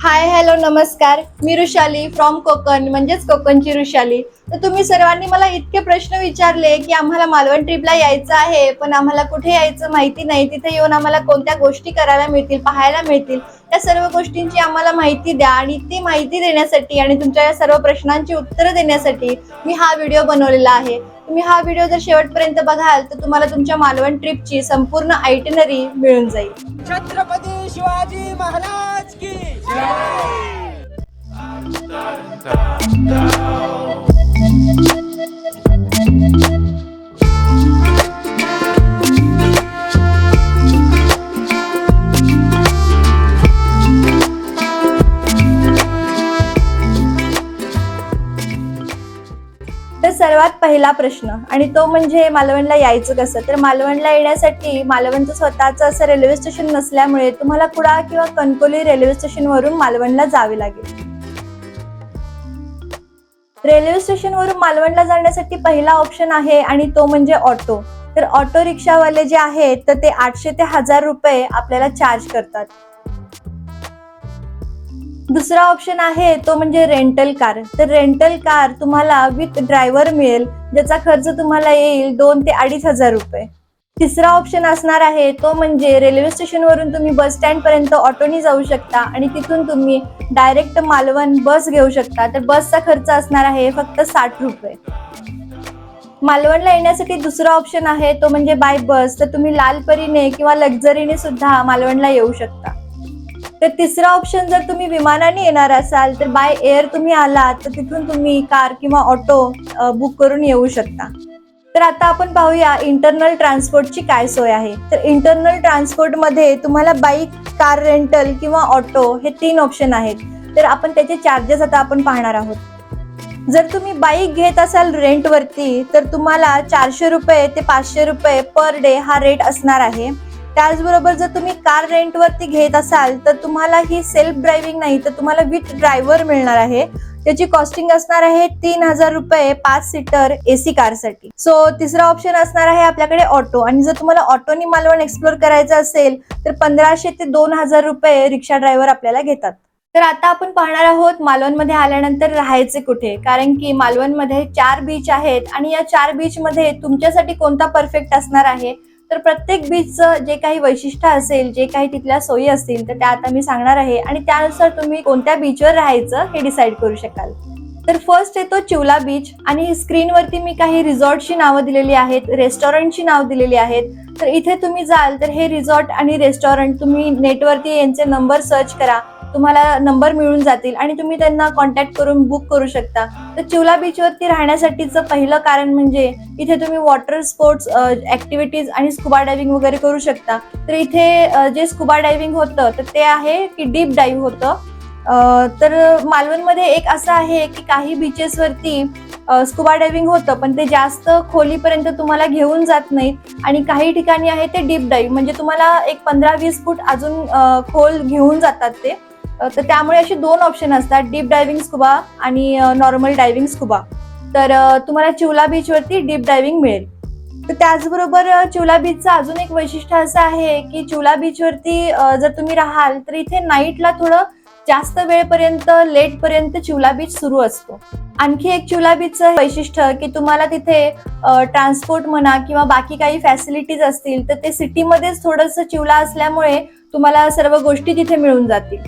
Hi hello नमस्कार. मी Rushali from Konkan म्हणजेच कोकणची ऋषाली. तर तुम्ही सर्वांनी मला इतके प्रश्न विचारले की आम्हाला मालवण ट्रिपला यायचं आहे पण आम्हाला कुठे यायचं माहिती नाही. तिथे येऊन आम्हाला कोणत्या गोष्टी करायला मिळतील पाहायला मिळतील त्या सर्व गोष्टींची आम्हाला माहिती द्या. आणि ती माहिती देण्यासाठी आणि तुमच्या या सर्व प्रश्नांची उत्तरं देण्यासाठी मी हा व्हिडिओ बनवलेला आहे. तुम्ही हा व्हिडिओ जर शेवटपर्यंत बघाल तर तुम्हाला तुमच्या मालवण ट्रिपची संपूर्ण आयटिनरी मिळून जाईल. छत्रपती शिवाजी महाराज की जय! पहिला प्रश्न. आणि तो म्हणजे मालवणला यायचं कसं? तर मालवणला येण्यासाठी मालवणचं स्वतःचं असं रेल्वे स्टेशन नसल्यामुळे तुम्हाला कुडा किंवा कणकोली रेल्वे स्टेशनवरून मालवणला जावे लागेल. रेल्वे स्टेशनवरून मालवणला जाण्यासाठी पहिला ऑप्शन आहे आणि तो म्हणजे ऑटो तर ऑटो रिक्षावाले जे आहेत तर ते आठशे ते हजार रुपये आपल्याला चार्ज करतात. दुसरा ऑप्शन आहे तो म्हणजे रेंटल कार तर रेंटल कार तुम्हाला विथ ड्रायव्हर मिळेल ज्याचा खर्च तुम्हाला येईल दोन ते अडीच हजार रुपये. तिसरा ऑप्शन असणार आहे तो म्हणजे रेल्वे स्टेशनवरून तुम्ही बस स्टँड पर्यंत ऑटोनी जाऊ शकता आणि तिथून तुम्ही डायरेक्ट मालवण बस घेऊ शकता. तर बसचा खर्च असणार आहे फक्त साठ रुपये. मालवणला येण्यासाठी दुसरा ऑप्शन आहे तो म्हणजे बाय बस तर तुम्ही लाल परीने किंवा लक्झरीने सुद्धा मालवणला येऊ शकता. तर तिसरा ऑप्शन जर तुम्ही विमानाने येणार असाल तर बाय एअर तुम्ही आलात तर तिथून तुम्ही कार किंवा ऑटो बुक करून येऊ शकता. तर आता आपण पाहूया इंटरनल ट्रान्सपोर्टची काय सोय आहे. तर इंटरनल ट्रान्सपोर्टमध्ये तुम्हाला बाईक कार रेंटल किंवा ऑटो हे तीन ऑप्शन आहेत. तर आपण त्याचे चार्जेस आता आपण पाहणार आहोत. जर तुम्ही बाईक घेत असाल रेंटवरती तर तुम्हाला चारशे रुपये ते पाचशे रुपये पर डे हा रेट असणार आहे. त्याचबरोबर जर तुम्ही कार रेंटवरती घेत असाल तर तुम्हाला ही सेल्फ ड्रायव्हिंग नाही तर तुम्हाला विथ ड्रायव्हर मिळणार आहे. त्याची कॉस्टिंग असणार आहे तीन हजार रुपये पाच सीटर एसी कारसाठी सो तिसरा ऑप्शन असणार आहे आपल्याकडे ऑटो आणि जर तुम्हाला ऑटोनी मालवण एक्सप्लोर करायचं असेल तर पंधराशे ते दोन हजार रुपये रिक्षा ड्रायव्हर आपल्याला घेतात. तर आता आपण पाहणार आहोत मालवणमध्ये आल्यानंतर राहायचे कुठे. कारण की मालवणमध्ये चार बीच आहेत आणि या चार बीच मध्ये तुमच्यासाठी कोणता परफेक्ट असणार आहे? तर प्रत्येक बीचचं जे काही वैशिष्ट्य असेल जे काही तिथल्या सोयी असतील तर त्या आता मी सांगणार आहे. आणि त्यानुसार तुम्ही कोणत्या बीचवर राहायचं हे डिसाईड करू शकाल. तर फर्स्ट येतो चिवला बीच आणि स्क्रीनवरती मी काही रिसॉर्टची नावं दिलेली आहेत रेस्टॉरंटची नाव दिलेली आहेत. तर इथे तुम्ही जाल तर हे रिसॉर्ट आणि रेस्टॉरंट तुम्ही नेटवरती यांचे नंबर सर्च करा. तुम्हाला नंबर मिळून जातील आणि तुम्ही त्यांना कॉन्टॅक्ट करून बुक करू शकता. तर चिवला बीचवरती राहण्यासाठीचं पहिलं कारण म्हणजे इथे तुम्ही वॉटर स्पोर्ट्स ऍक्टिव्हिटीज आणि स्कुबा डायव्हिंग वगैरे करू शकता. तर इथे जे स्कुबा डायव्हिंग होतं तर ते आहे की डीप डाईव्ह होतं. तर मालवणमध्ये एक असं आहे की काही बीचेसवरती स्कुबा डायव्हिंग होतं पण ते जास्त खोलीपर्यंत तुम्हाला घेऊन जात नाहीत. आणि काही ठिकाणी आहे ते डीप डाईव्ह म्हणजे तुम्हाला एक पंधरा वीस फूट अजून खोल घेऊन जातात ते. तर त्यामुळे असे दोन ऑप्शन असतात. डीप डायव्हिंग स्कुबा आणि नॉर्मल डायव्हिंग स्कुबा तर तुम्हाला चिवला बीचवरती डीप डायव्हिंग मिळेल. तर त्याचबरोबर चिवला बीचचं अजून एक वैशिष्ट्य असं आहे की चिवला बीचवरती जर तुम्ही राहाल तर इथे नाईटला थोडं जास्त वेळपर्यंत लेट पर्यंत चिवला बीच सुरू असतो. आणखी एक चिवला बीचचं वैशिष्ट्य की तुम्हाला तिथे ट्रान्सपोर्ट म्हणा किंवा बाकी काही फॅसिलिटीज असतील तर ते सिटीमध्येच थोडंसं चिवला असल्यामुळे तुम्हाला सर्व गोष्टी तिथे मिळून जातील.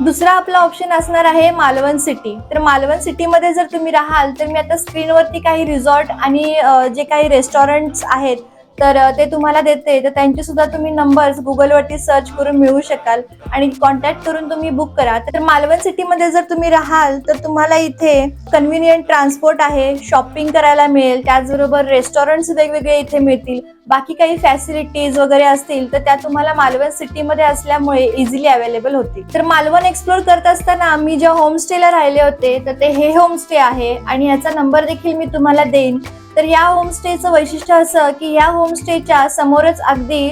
दुसरा आपला ऑप्शन असणार आहे मालवण सिटी तर मालवण सिटीमध्ये जर तुम्ही राहाल तर मी आता स्क्रीनवरती काही रिसॉर्ट आणि जे काही रेस्टॉरंट्स आहेत तर ते तुम्हाला देते. तर त्यांचे सुद्धा तुम्ही नंबर्स गुगलवरती सर्च करून मिळू शकाल. आणि कॉन्टॅक्ट करून तुम्ही बुक करा. तर मालवण सिटीमध्ये जर तुम्ही राहाल तर तुम्हाला इथे कन्व्हिनियंट ट्रान्सपोर्ट आहे. शॉपिंग करायला मिळेल. त्याचबरोबर रेस्टॉरंट्स वेगवेगळे इथे मिळतील. बाकी काही फॅसिलिटीज वगैरे असतील तर त्या तुम्हाला मालवण सिटीमध्ये असल्यामुळे इझिली अवेलेबल होतील. तर मालवण एक्सप्लोर करत असताना मी ज्या होमस्टेला राहिले होते तर ते हे होमस्टे आहे. आणि याचा नंबर देखील मी तुम्हाला देईन. तर या होमस्टेचं वैशिष्ट्य असं की या होमस्टेच्या समोरच अगदी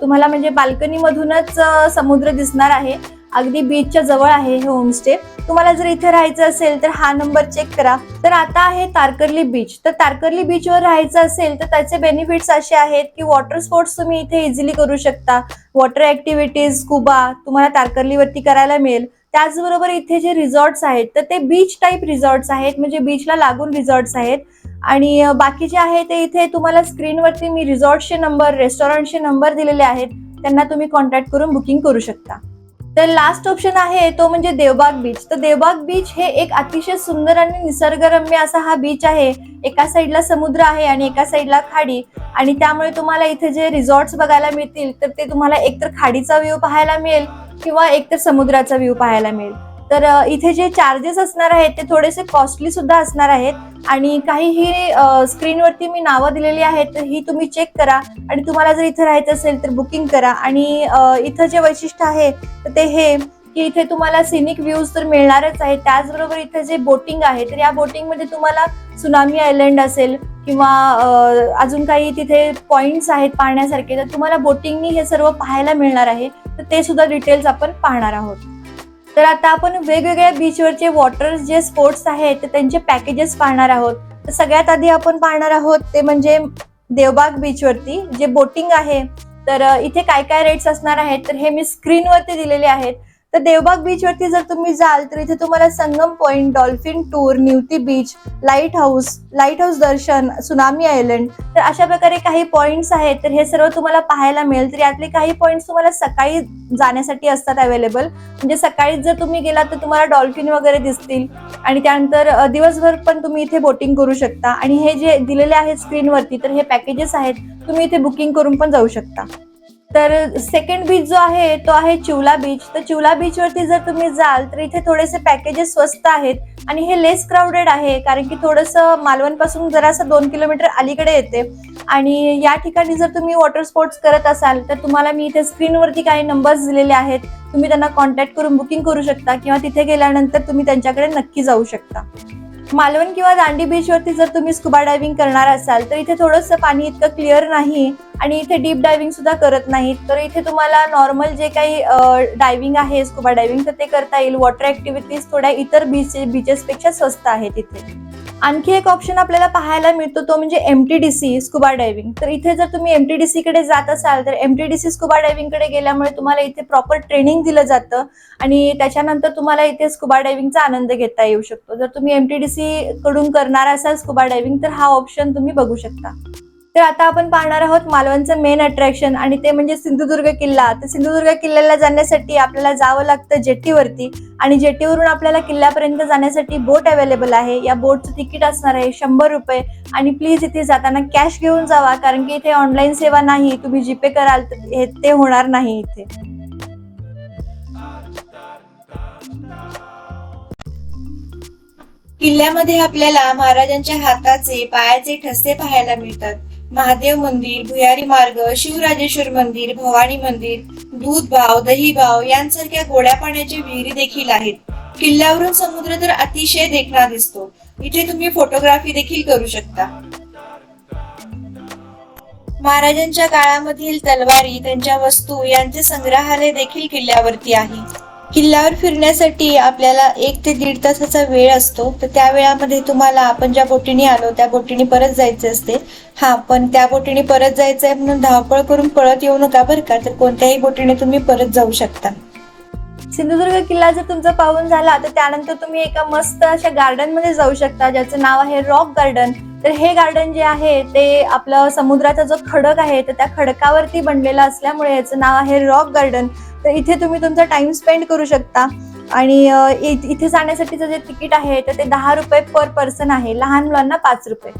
तुम्हाला म्हणजे बाल्कनीमधूनच मधूनच समुद्र दिसणार आहे. अगदी बीचच्या जवळ आहे हे होमस्टे तुम्हाला जर इथे राहायचं असेल तर हा नंबर चेक करा. तर आता आहे तारकर्ली बीच तर तारकर्ली बीचवर राहायचं असेल तर त्याचे बेनिफिट्स असे आहेत की वॉटर स्पोर्ट्स तुम्ही इथे इझिली करू शकता. वॉटर ऍक्टिव्हिटीज स्कुबा तुम्हाला तारकर्लीवरती करायला मिळेल. त्याचबरोबर इथे जे रिसॉर्ट्स आहेत तर ते बीच टाईप रिसॉर्ट्स आहेत. म्हणजे बीचला लागून रिसॉर्ट्स आहेत. आणि बाकी जे आहे ते इथे तुम्हाला स्क्रीनवरती मी रिसॉर्टचे नंबर रेस्टॉरंटचे नंबर दिलेले आहेत. त्यांना तुम्ही कॉन्टॅक्ट करून बुकिंग करू शकता. तर लास्ट ऑप्शन आहे तो म्हणजे देवबाग बीच. तर देवबाग बीच हे एक अतिशय सुंदर आणि निसर्गरम्य असा हा बीच आहे. एका साईडला समुद्र आहे आणि एका साईडला खाडी. आणि त्यामुळे तुम्हाला इथे जे रिसॉर्ट्स बघायला मिळतील तर ते तुम्हाला एकतर खाडीचा व्ह्यू पाहायला मिळेल किंवा एकतर समुद्राचा व्ह्यू पाहायला मिळेल. तर इथे जे चार्जेस असणार आहेत ते थोडेसे कॉस्टली सुद्धा असणार आहेत. आणि काही ही स्क्रीनवरती मी नावं दिलेली आहेत तर ही तुम्ही चेक करा. आणि तुम्हाला जर इथे राहायचं असेल तर बुकिंग करा. आणि इथं जे वैशिष्ट्य आहे तर ते हे की इथे तुम्हाला सिनिक व्ह्यूज तर मिळणारच आहे त्याचबरोबर इथे जे बोटिंग आहे तर या बोटिंगमध्ये तुम्हाला सुनामी आयलंड असेल किंवा अजून काही तिथे पॉइंट्स आहेत पाहण्यासारखे तर तुम्हाला बोटिंगनी हे सर्व पाहायला मिळणार आहे. तर ते सुद्धा डिटेल्स आपण पाहणार आहोत. तर आता आपण वेगवेगळ्या बीचवरचे वॉटर जे स्पोर्ट्स आहेत तर त्यांचे पॅकेजेस पाहणार आहोत. तर सगळ्यात आधी आपण पाहणार आहोत ते म्हणजे देवबाग बीचवरती जे बोटिंग आहे. तर इथे काय काय रेट्स असणार आहेत? तर हे मी स्क्रीनवरती दिलेले आहेत. तर देवबाग बीच वरती जर तुम्ही जाल तर इथे तुम्हाला Sangam point dolphin tour Nivati beach lighthouse lighthouse दर्शन सुनामी आयलंड तर अशा प्रकारे काही पॉइंट्स आहेत. तर हे सर्व तुम्हाला पाहायला मिळेल. तर यातले काही पॉइंट्स तुम्हाला सकाळी जाण्यासाठी असतात अवेलेबल म्हणजे सकाळी जर तुम्ही गेलात तर तुम्हाला डॉल्फिन वगैरे दिसतील. आणि त्यानंतर दिवसभर पण तुम्ही इथे बोटिंग करू शकता. आणि हे जे दिलेले आहेत स्क्रीनवरती तर हे पॅकेजेस आहेत. तुम्ही इथे बुकिंग करून पण जाऊ शकता. तर सेकंड बीच जो आहे तो आहे चिवला बीच तर चिवला बीच वरती जर तुम्ही जाल तर इथे थोडेसे पॅकेजेस स्वस्त आहेत आणि हे लेस क्राऊडेड आहे कारण की थोडंसं मालवणपासून जरासं दोन किलोमीटर अलीकडे येते. आणि या ठिकाणी जर तुम्ही वॉटर स्पोर्ट्स करत असाल तर तुम्हाला मी इथे स्क्रीनवरती काही नंबर्स दिलेले आहेत. तुम्ही त्यांना कॉन्टॅक्ट करून बुकिंग करू शकता किंवा तिथे गेल्यानंतर तुम्ही त्यांच्याकडे नक्की जाऊ शकता. मालवण किंवा दांडी बीचवरती जर तुम्ही स्कुबा डायव्हिंग करणार असाल तर इथे थोडंसं पाणी इतकं क्लिअर नाही आणि इथे डीप डायव्हिंग सुद्धा करत नाहीत. तर इथे तुम्हाला नॉर्मल जे काही डायव्हिंग आहे स्कुबा डायव्हिंग तर ते करता येईल. वॉटर ऍक्टिव्हिटीज थोड्या इतर बीच बीचेसपेक्षा स्वस्त आहेत इथे. आणखी एक ऑप्शन आपल्याला पाहायला मिळतो तो म्हणजे M T D C scuba diving तर इथे जर तुम्ही एम टी डी कडे जात असाल तर M T D C scuba डायव्हिंगकडे गेल्यामुळे तुम्हाला इथे प्रॉपर ट्रेनिंग दिलं जातं आणि त्याच्यानंतर तुम्हाला इथे स्कुबा डायव्हिंगचा आनंद घेता येऊ शकतो. जर तुम्ही एम टी डी सी कडून करणार असाल स्कुबा डायव्हिंग तर हा ऑप्शन तुम्ही बघू शकता. तर आता आपण पाहणार आहोत मालवणचं मेन अट्रॅक्शन आणि ते म्हणजे सिंधुदुर्ग किल्ला. तर सिंधुदुर्ग किल्ल्याला जाण्यासाठी आपल्याला जावं लागतं जेटीवरती आणि जेटीवरून आपल्याला किल्ल्यापर्यंत जाण्यासाठी बोट अवेलेबल आहे. या बोटचं तिकीट असणार आहे शंभर रुपये आणि प्लीज इथे जाताना कॅश घेऊन जावा कारण की इथे ऑनलाईन सेवा नाही. तुम्ही जीपे कराल तर हे- ते होणार नाही इथे. किल्ल्यामध्ये आपल्याला महाराजांच्या हाताचे पायाचे ठसे पाहायला मिळतात. महादेव मंदिर भुयारी मार्ग शिवराजेश्वर मंदिर भवानी मंदिर दूध भाव दही भाव यांसारख्या गोड्या पाण्याच्या विहिरी देखील आहेत. किल्ल्यावरून समुद्र तर अतिशय देखणा दिसतो. इथे तुम्ही फोटोग्राफी देखील करू शकता. महाराजांच्या काळामधील तलवारी त्यांच्या वस्तू यांचे संग्रहालय देखील किल्ल्यावरती आहे. किल्ल्यावर फिरण्यासाठी आपल्याला एक ते दीड तासाचा वेळ असतो. तर त्या वेळामध्ये तुम्हाला आपण ज्या बोटीने आलो त्या बोटीने परत जायचे असते. हा पण त्या बोटीने परत जायचं आहे म्हणून धावपळ करून पळत येऊ नका बरं का. तर कोणत्याही बोटीने तुम्ही परत जाऊ शकता. सिंधुदुर्ग किल्ला जर तुमचा पाहून झाला तर त्यानंतर तुम्ही एका मस्त अशा गार्डनमध्ये जाऊ शकता ज्याचं नाव आहे रॉक गार्डन तर हे गार्डन जे आहे ते आपलं समुद्राचा जो खडक आहे तर त्या खडकावरती बनलेलं असल्यामुळे याचं नाव आहे रॉक गार्डन तर इथे तुम्ही तुमचा टाइम स्पेंड करू शकता. आणि इथे जाण्यासाठीचं जे तिकीट आहे तर ते दहा रुपये पर पर्सन आहे. लहान मुलांना पाच रुपये.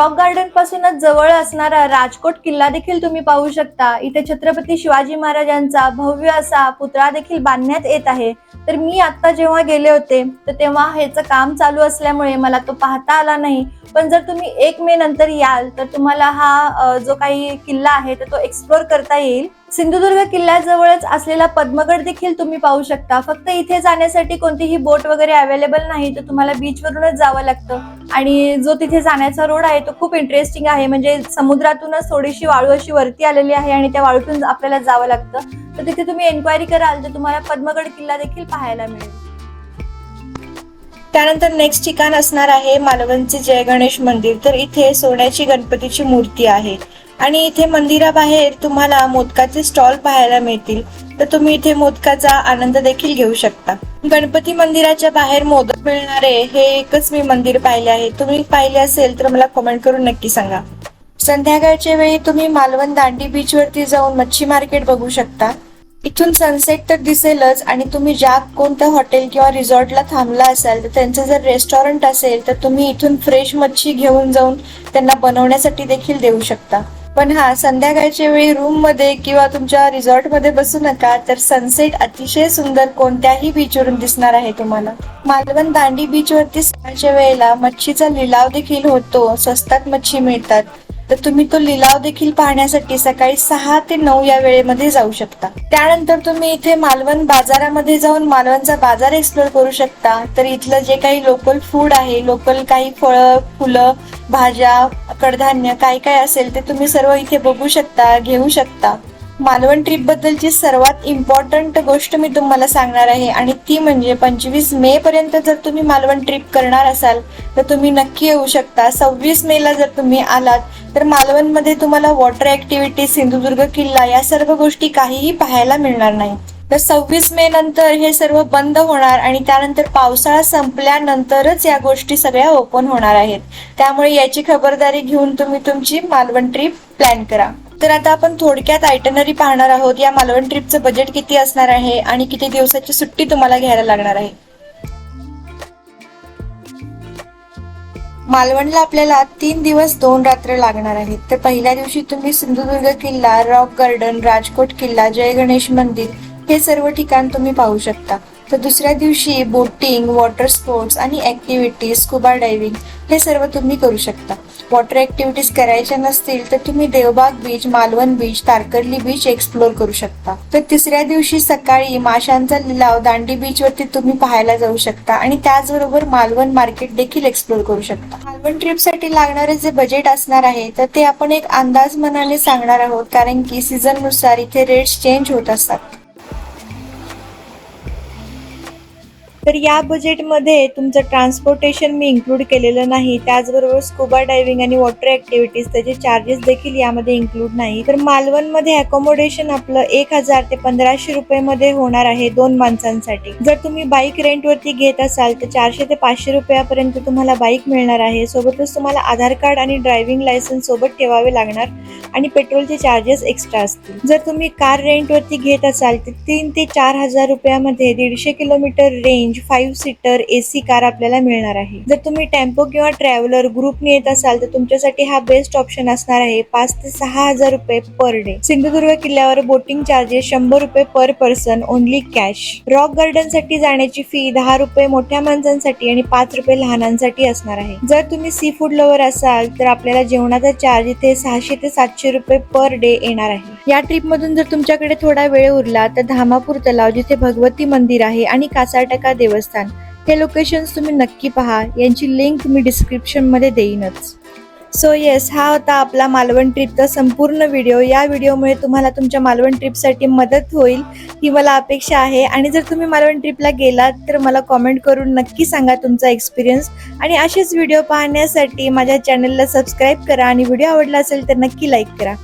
रॉक गार्डन पासूनच जवळ असणारा राजकोट किल्ला देखील तुम्ही पाहू शकता. इथे छत्रपती शिवाजी महाराजांचा भव्य असा पुतळा देखील बांधण्यात येत आहे. तर मी आता जेव्हा गेले होते तर तेव्हा ह्याचं काम चालू असल्यामुळे मला तो पाहता आला नाही. पण जर तुम्ही एक मे नंतर याल तर तुम्हाला हा जो काही किल्ला आहे तर तो एक्सप्लोर करता येईल. सिंधुदुर्ग किल्ल्याजवळच असलेला पद्मगड देखील तुम्ही पाहू शकता. फक्त इथे जाण्यासाठी कोणतीही बोट वगैरे अवेलेबल नाही तर तुम्हाला बीचवरूनच जावं लागतं. आणि जो तिथे जाण्याचा रोड आहे तो खूप इंटरेस्टिंग आहे. म्हणजे समुद्रातूनच थोडीशी वाळू अशी वरती आलेली आहे आणि त्या वाळूतून आपल्याला जावं लागतं. तर तिथे तुम्ही एन्क्वायरी कराल तर तुम्हाला पद्मगड किल्ला देखील पाहायला मिळेल. त्यानंतर नेक्स्ट ठिकाण असणार आहे मालवणचे जय गणेश मंदिर. तर इथे सोन्याची गणपतीची मूर्ती आहे. आणि इथे मंदिराबाहेर तुम्हाला मोदकाचे स्टॉल पाहायला मिळतील. तर तुम्ही इथे मोदकाचा आनंद देखील घेऊ शकता. गणपती मंदिराच्या बाहेर मोदक मिळणारे हे एकच मी मंदिर पाहिले आहे. तुम्ही पाहिले असेल तर मला कमेंट करून नक्की सांगा. संध्याकाळच्या वेळी तुम्ही मालवण दांडी बीच वरती जाऊन मच्छी मार्केट बघू शकता. इथून सनसेट तर दिसेलच आणि तुम्ही ज्या कोणत्या हॉटेल किंवा रिसॉर्टला थांबला असाल तर त्यांचं जर रेस्टॉरंट असेल तर तुम्ही इथून फ्रेश मच्छी घेऊन जाऊन त्यांना बनवण्यासाठी देखील देऊ शकता. पण हा संध्याकाळच्या वेळी रूममध्ये किंवा तुमच्या रिसॉर्टमध्ये बसू नका तर सनसेट अतिशय सुंदर कोणत्याही बीचवरून दिसणार आहे तुम्हाला. मालवण दांडी बीच वरती सकाळच्या वेळेला मच्छीचा लिलाव देखील होतो स्वस्तात मच्छी मिळतात. तर तुम्ही तो लिलाव देखील पाहण्यासाठी सकाळी सहा ते नऊ या वेळेमध्ये जाऊ शकता. त्यानंतर तुम्ही इथे मालवण बाजारामध्ये जाऊन मालवणचा बाजार एक्सप्लोर करू शकता. तर इथलं जे काही लोकल फूड आहे लोकल काही फळं फुलं भाज्या कडधान्य काय काय असेल ते तुम्ही सर्व इथे बघू शकता घेऊ शकता. मालवण ट्रिप बद्दलची सर्वात इम्पॉर्टंट गोष्ट मी तुम्हाला सांगणार आहे आणि ती म्हणजे पंचवीस मे पर्यंत जर तुम्ही मालवण ट्रिप करणार असाल तर तुम्ही नक्की येऊ शकता. सव्वीस मे ला जर तुम्ही आलात तर मालवणमध्ये तुम्हाला वॉटर ऍक्टिव्हिटी सिंधुदुर्ग किल्ला या सर्व गोष्टी काहीही पाहायला मिळणार नाहीत. तर सव्वीस मे नंतर हे सर्व बंद होणार आणि त्यानंतर पावसाळा संपल्यानंतरच या गोष्टी सगळ्या ओपन होणार आहेत. त्यामुळे याची खबरदारी घेऊन तुम्ही तुमची मालवण ट्रिप प्लॅन करा. तर आता आपण थोडक्यात आयटनरी पाहणार आहोत. या मालवण ट्रिपचं बजेट किती असणार आहे आणि किती दिवसाची सुट्टी तुम्हाला घ्यायला लागणार आहे? मालवणला आपल्याला तीन दिवस दोन रात्र लागणार आहेत. तर पहिल्या दिवशी तुम्ही सिंधुदुर्ग किल्ला रॉक गार्डन राजकोट किल्ला जय गणेश मंदिर हे सर्व ठिकाण तुम्ही पाहू शकता. तर दुसऱ्या दिवशी बोटिंग वॉटर स्पोर्ट्स आणि ॲक्टिव्हिटीज स्कुबा डायव्हिंग हे सर्व तुम्ही करू शकता. वॉटर ऍक्टिव्हिटीज करायच्या नसतील तर तुम्ही Devbag beach Malvan beach Tarkarli beach explore करू शकता. तर तिसऱ्या दिवशी सकाळी माशांचा लिलाव दांडी बीच वरती तुम्ही पाहायला जाऊ शकता आणि त्याचबरोबर मालवण मार्केट देखील एक्सप्लोर करू शकता. मालवण ट्रिपसाठी लागणारे जे बजेट असणार आहे तर ते आपण एक अंदाज मनाने सांगणार आहोत कारण की सीझननुसार इथे रेट्स चेंज होत असतात. तर या बजेटमध्ये तुमचं ट्रान्सपोर्टेशन मी इन्क्लूड केलेलं नाही. त्याचबरोबर स्कुबा डायव्हिंग आणि वॉटर ऍक्टिव्हिटीज त्याचे चार्जेस देखील यामध्ये इन्क्लूड नाही. तर मालवणमध्ये अकोमोडेशन आपलं एक हजार ते पंधराशे रुपये मध्ये होणार आहे दोन माणसांसाठी. जर तुम्ही बाईक रेंटवरती घेत असाल तर चारशे ते पाचशे रुपयापर्यंत तुम्हाला बाईक मिळणार आहे. सोबतच तुम्हाला आधार कार्ड आणि ड्रायव्हिंग लायसन्स सोबत ठेवावे लागणार आणि पेट्रोलचे चार्जेस एक्स्ट्रा असतील. जर तुम्ही कार रेंटवरती घेत असाल तर तीन ते चार हजार रुपयामध्ये दीडशे kilometre range five seater AC car आपल्याला मिळणार आहे. जर तुम्ही टेम्पो किंवा ट्रॅव्हलर ग्रुपने येत असाल तर तुमच्यासाठी हा बेस्ट ऑप्शन असणार आहे पाच ते सहा हजार रुपये पर डे सिंधुदुर्ग किल्ल्यावर बोटिंग चार्जेस शंभर रुपये per person only cash rock गार्डनसाठी जाण्याची फी दहा रुपये मोठ्या माणसांसाठी आणि पाच रुपये लहानांसाठी असणार आहे. जर तुम्ही सी फूड लवर असाल तर आपल्याला जेवणाचा चार्ज इथे सहाशे ते सातशे रुपये पर डे येणार आहे. या ट्रिप मधून जर तुमच्याकडे थोडा वेळ उरला तर धामापूर तलाव जिथे भगवती मंदिर आहे आणि कासारटका देवस्थान. हे लोकेशन्स तुम्ही नक्की पहा. यांची लिंक मी डिस्क्रिप्शनमध्ये देईनच. सो येस हा होता आपला मालवण ट्रिपचा संपूर्ण व्हिडिओ या व्हिडिओमुळे तुम्हाला तुमच्या मालवण ट्रिपसाठी मदत होईल ही मला अपेक्षा आहे. आणि जर तुम्ही मालवण ट्रिपला गेलात तर मला कॉमेंट करून नक्की सांगा तुमचा एक्सपिरियन्स आणि असेच व्हिडिओ पाहण्यासाठी माझ्या चॅनलला सबस्क्राईब करा. आणि व्हिडिओ आवडला असेल तर नक्की लाईक करा.